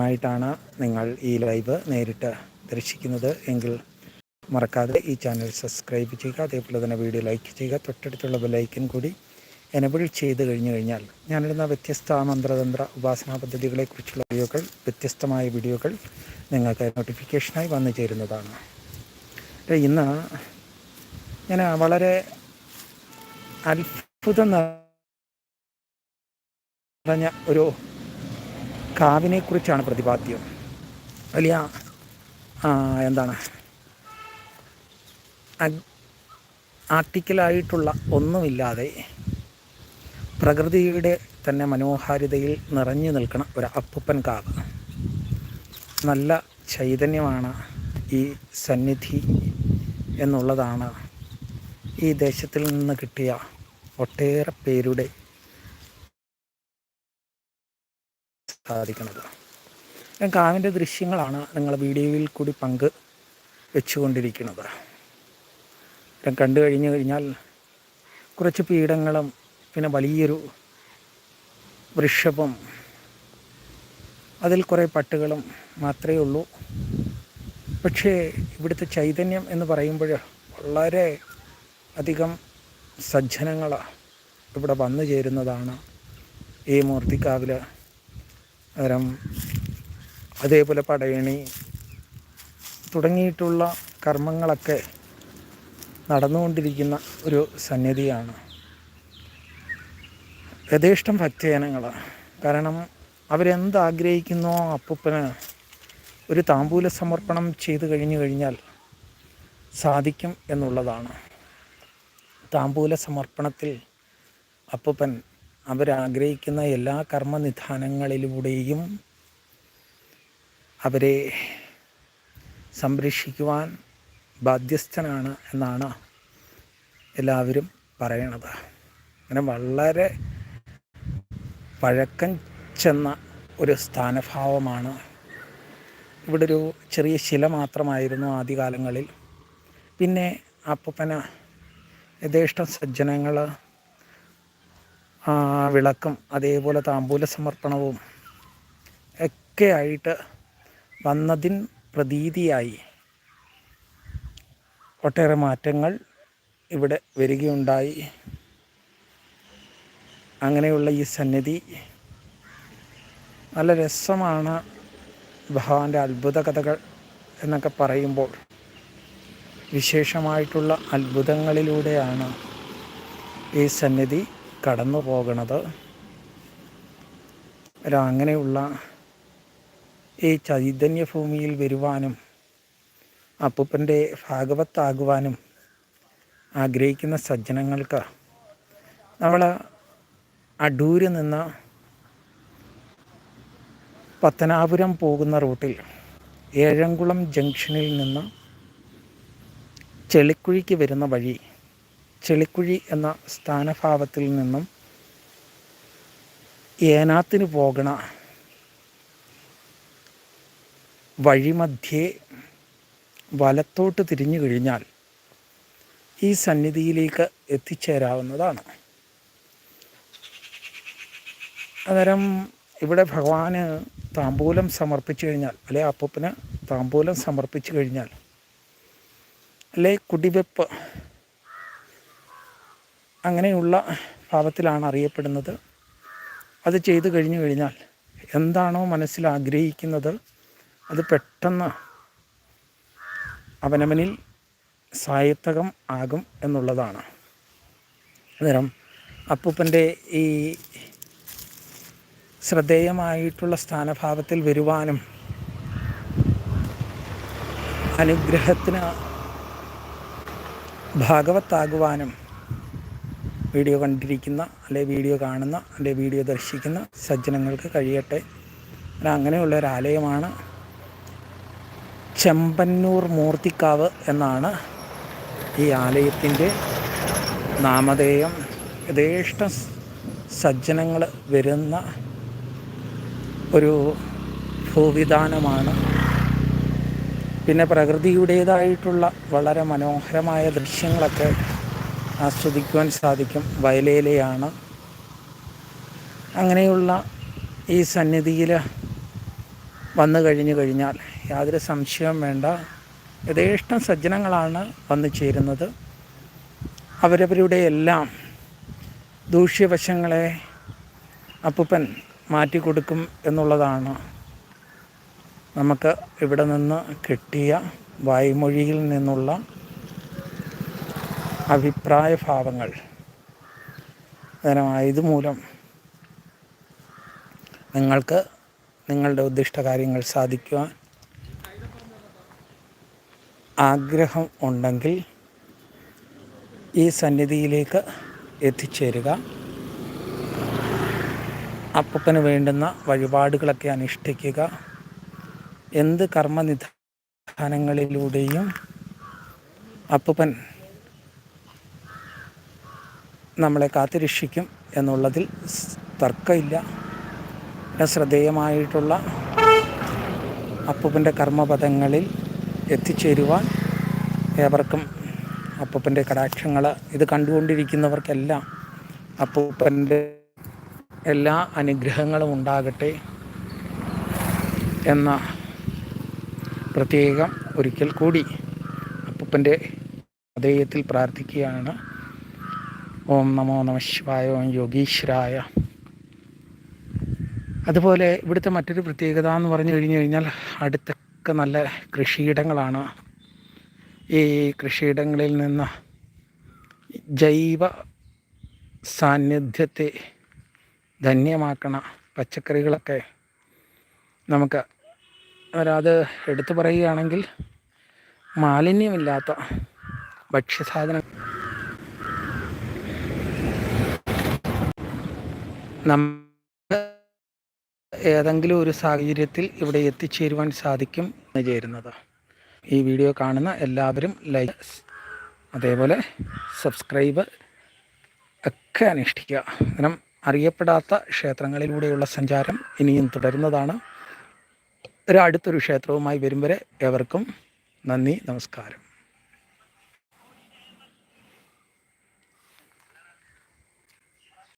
ആയിട്ടാണ് നിങ്ങൾ ഈ ലൈവ് നേരിട്ട് ദർശിക്കുന്നത് എങ്കിൽ മറക്കാതെ ഈ ചാനൽ സബ്സ്ക്രൈബ് ചെയ്യുക അതേപോലെ തന്നെ വീഡിയോ ലൈക്ക് ചെയ്യുക തൊട്ടടുത്തുള്ള ബെലൈക്കൻ കൂടി എനബിൾ ചെയ്ത് കഴിഞ്ഞു കഴിഞ്ഞാൽ ഞാനിടുന്ന വ്യത്യസ്ത മന്ത്രതന്ത്ര ഉപാസനാ പദ്ധതികളെക്കുറിച്ചുള്ള വീഡിയോകൾ വ്യത്യസ്തമായ വീഡിയോകൾ നിങ്ങൾക്ക് നോട്ടിഫിക്കേഷനായി വന്നു ചേരുന്നതാണ്. ഇന്ന് ഞാൻ വളരെ അത്ഭുതം നിറഞ്ഞ ഒരു കാവിനെക്കുറിച്ചാണ് പ്രതിപാദ്യം. വലിയ എന്താണ്? ആർട്ടിക്കലായിട്ടുള്ള ഒന്നുമില്ലാതെ പ്രകൃതിയുടെ തന്നെ മനോഹാരിതയിൽ നിറഞ്ഞു നിൽക്കുന്ന ഒരു അപ്പുപ്പൻ കാവ്. നല്ല ചൈതന്യമാണ് ഈ സന്നിധി എന്നുള്ളതാണ് ഈ ദേശത്തിൽ നിന്ന് കിട്ടിയ ഒട്ടേറെ പേരുടെ സാധിക്കുന്നത്. ഞാൻ കാവിന്റെ ദൃശ്യങ്ങളാണ് നിങ്ങൾ വീഡിയോയിൽ കൂടി പങ്ക് വെച്ചുകൊണ്ടിരിക്കുന്നത്. ഞാൻ കണ്ടു കഴിഞ്ഞു കഴിഞ്ഞാൽ കുറച്ച് പീഠങ്ങളും പിന്നെ വലിയൊരു വൃഷഭം അതിൽ കുറേ പട്ടുകളും മാത്രമേ ഉള്ളൂ. പക്ഷേ ഇവിടുത്തെ ചൈതന്യം എന്ന് പറയുമ്പോൾ വളരെ അധികം സജ്ജനങ്ങൾ ഇവിടെ വന്നു ചേരുന്നതാണ് ഈ മൂർത്തിക്കാവിൽ അന്നേരം അതേപോലെ പടയണി തുടങ്ങിയിട്ടുള്ള കർമ്മങ്ങളൊക്കെ നടന്നുകൊണ്ടിരിക്കുന്ന ഒരു സന്നിധിയാണ്. യഥേഷ്ടം ഭക്തജനങ്ങൾ കാരണം അവരെന്താഗ്രഹിക്കുന്നോ അപ്പൂപ്പന് ഒരു താമ്പൂല സമർപ്പണം ചെയ്തു കഴിഞ്ഞു കഴിഞ്ഞാൽ സാധിക്കും എന്നുള്ളതാണ്. താമ്പൂല സമർപ്പണത്തിൽ അപ്പൂപ്പൻ അവരാഗ്രഹിക്കുന്ന എല്ലാ കർമ്മനിധാനങ്ങളിലൂടെയും അവരെ സംരക്ഷിക്കുവാൻ ബാധ്യസ്ഥനാണ് എന്നാണ് എല്ലാവരും പറയണത്. അങ്ങനെ വളരെ പഴക്കം ചെന്ന ഒരു സ്ഥാനഭാവമാണ് ഇവിടെ ഒരു ചെറിയ ശില മാത്രമായിരുന്നു ആദ്യകാലങ്ങളിൽ. പിന്നെ അപ്പൂപ്പന യഥേഷ്ടം സജ്ജനങ്ങൾ വിളക്കും അതേപോലെ താമ്പൂല സമർപ്പണവും ഒക്കെ ആയിട്ട് വന്നതിൻ പ്രതീതിയായി ഒട്ടേറെ മാറ്റങ്ങൾ ഇവിടെ വരികയുണ്ടായി. അങ്ങനെയുള്ള ഈ സന്നിധി നല്ല രസമാണ് ഭഗവാന്റെ അത്ഭുത കഥകൾ എന്നൊക്കെ പറയുമ്പോൾ. വിശേഷമായിട്ടുള്ള അത്ഭുതങ്ങളിലൂടെയാണ് ഈ സന്നിധി കടന്നു പോകണത്. അങ്ങനെയുള്ള ഈ ചൈതന്യഭൂമിയിൽ വരുവാനും അപ്പൂപ്പന്റെ ഭാഗവത്താകുവാനും ആഗ്രഹിക്കുന്ന സജ്ജനങ്ങൾക്ക് നമ്മൾ അടൂര് നിന്ന് പത്തനാപുരം പോകുന്ന റൂട്ടിൽ ഏഴംകുളം ജംഗ്ഷനിൽ നിന്ന് ചെളിക്കുഴിക്ക് വരുന്ന വഴി ചെളിക്കുഴി എന്ന സ്ഥാനഭാവത്തിൽ നിന്നും ഏനാത്തിന് പോകണ വഴിമധ്യേ വലത്തോട്ട് തിരിഞ്ഞു കഴിഞ്ഞാൽ ഈ സന്നിധിയിലേക്ക് എത്തിച്ചേരാവുന്നതാണ്. അന്നേരം ഇവിടെ ഭഗവാന് താമ്പൂലം സമർപ്പിച്ചു കഴിഞ്ഞാൽ അല്ലെ അപ്പൂപ്പന് താമ്പൂലം സമർപ്പിച്ചു കഴിഞ്ഞാൽ അല്ലെ കുടിവെപ്പ് അങ്ങനെയുള്ള ഭാവത്തിലാണ് അറിയപ്പെടുന്നത്. അത് ചെയ്തു കഴിഞ്ഞു കഴിഞ്ഞാൽ എന്താണോ മനസ്സിൽ ആഗ്രഹിക്കുന്നത് അത് പെട്ടെന്ന് അവനവനിൽ സായത്തകം ആകും എന്നുള്ളതാണ്. അന്നേരം അപ്പൂപ്പന്റെ ഈ ശ്രദ്ധേയമായിട്ടുള്ള സ്ഥാനഭാവത്തിൽ വരുവാനും അനുഗ്രഹത്തിന് ഭാഗവത്താകുവാനും വീഡിയോ കണ്ടിരിക്കുന്ന അല്ലെ വീഡിയോ കാണുന്ന അല്ലെ വീഡിയോ ദർശിക്കുന്ന സജ്ജനങ്ങൾക്ക് കഴിയട്ടെ. അങ്ങനെയുള്ള ഒരു ആലയമാണ് ചെമ്പന്നൂർ മൂർത്തിക്കാവ് എന്നാണ് ഈ ആലയത്തിന്റെ നാമധേയം. യഥേഷ്ട സജ്ജനങ്ങൾ വരുന്ന ഒരു ഭൂവിധാനമാണ്. പിന്നെ പ്രകൃതിയുടേതായിട്ടുള്ള വളരെ മനോഹരമായ ദൃശ്യങ്ങളൊക്കെ ആസ്വദിക്കുവാൻ സാധിക്കും. വയലേലയാണ്. അങ്ങനെയുള്ള ഈ സന്നിധിയിൽ വന്നു കഴിഞ്ഞു കഴിഞ്ഞാൽ യാതൊരു സംശയവും വേണ്ട. യഥേഷ്ടം സജ്ജനങ്ങളാണ് വന്നു ചേരുന്നത്. അവരവരുടെ എല്ലാം ദൂഷ്യവശങ്ങളെ അപ്പൂപ്പൻ മാറ്റിക്കൊടുക്കും എന്നുള്ളതാണ് നമുക്ക് ഇവിടെ നിന്ന് കിട്ടിയ വായ്മൊഴിയിൽ നിന്നുള്ള അഭിപ്രായ ഭാവങ്ങൾ ഇതുമൂലം നിങ്ങൾക്ക് നിങ്ങളുടെ ഉദ്ദിഷ്ട കാര്യങ്ങൾ സാധിക്കുവാൻ ആഗ്രഹം ഉണ്ടെങ്കിൽ ഈ സന്നിധിയിലേക്ക് എത്തിച്ചേരുക. അപ്പന് വേണ്ടുന്ന വഴിപാടുകളൊക്കെ അനുഷ്ഠിക്കുക. എന്ത് കർമ്മനിധാനങ്ങളിലൂടെയും അപ്പൻ നമ്മളെ കാത്തുരക്ഷിക്കും എന്നുള്ളതിൽ തർക്കമില്ല. ശ്രദ്ധേയമായിട്ടുള്ള അപ്പൂപ്പന്റെ കർമ്മപദങ്ങളിൽ എത്തിച്ചേരുവാൻ ഏവർക്കും അപ്പൂപ്പന്റെ കടാക്ഷങ്ങൾ ഇത് കണ്ടുകൊണ്ടിരിക്കുന്നവർക്കെല്ലാം അപ്പൂപ്പന്റെ എല്ലാ അനുഗ്രഹങ്ങളും ഉണ്ടാകട്ടെ എന്ന പ്രത്യേകം ഒരിക്കൽ കൂടി അപ്പൂപ്പന്റെ ഹൃദയത്തിൽ പ്രാർത്ഥിക്കുകയാണ്. ഓം നമോ നമ ശിവായ ഓം യോഗീശ്വരായ. അതുപോലെ ഇവിടുത്തെ മറ്റൊരു പ്രത്യേകത എന്ന് പറഞ്ഞു കഴിഞ്ഞു കഴിഞ്ഞാൽ അടുത്തൊക്കെ നല്ല കൃഷിയിടങ്ങളാണ്. ഈ കൃഷിയിടങ്ങളിൽ നിന്ന് ജൈവ സാന്നിധ്യത്തെ ധന്യമാക്കണ പച്ചക്കറികളൊക്കെ നമുക്ക് അത് എടുത്തു പറയുകയാണെങ്കിൽ മാലിന്യമില്ലാത്ത ഭക്ഷ്യസാധനം നമ്മൾ ഏതെങ്കിലും ഒരു സാഹചര്യത്തിൽ ഇവിടെ എത്തിച്ചേരുവാൻ സാധിക്കും എന്ന് ചേരുന്നത്. ഈ വീഡിയോ കാണുന്ന എല്ലാവരും ലൈക്ക് അതേപോലെ സബ്സ്ക്രൈബ് ഒക്കെ അനുഷ്ഠിക്കുക. കാരണം അറിയപ്പെടാത്ത ക്ഷേത്രങ്ങളിലൂടെയുള്ള സഞ്ചാരം ഇനിയും തുടരുന്നതാണ്. ഒരു അടുത്തൊരു ക്ഷേത്രവുമായി വരും വരെ ഏവർക്കും നന്ദി നമസ്കാരം.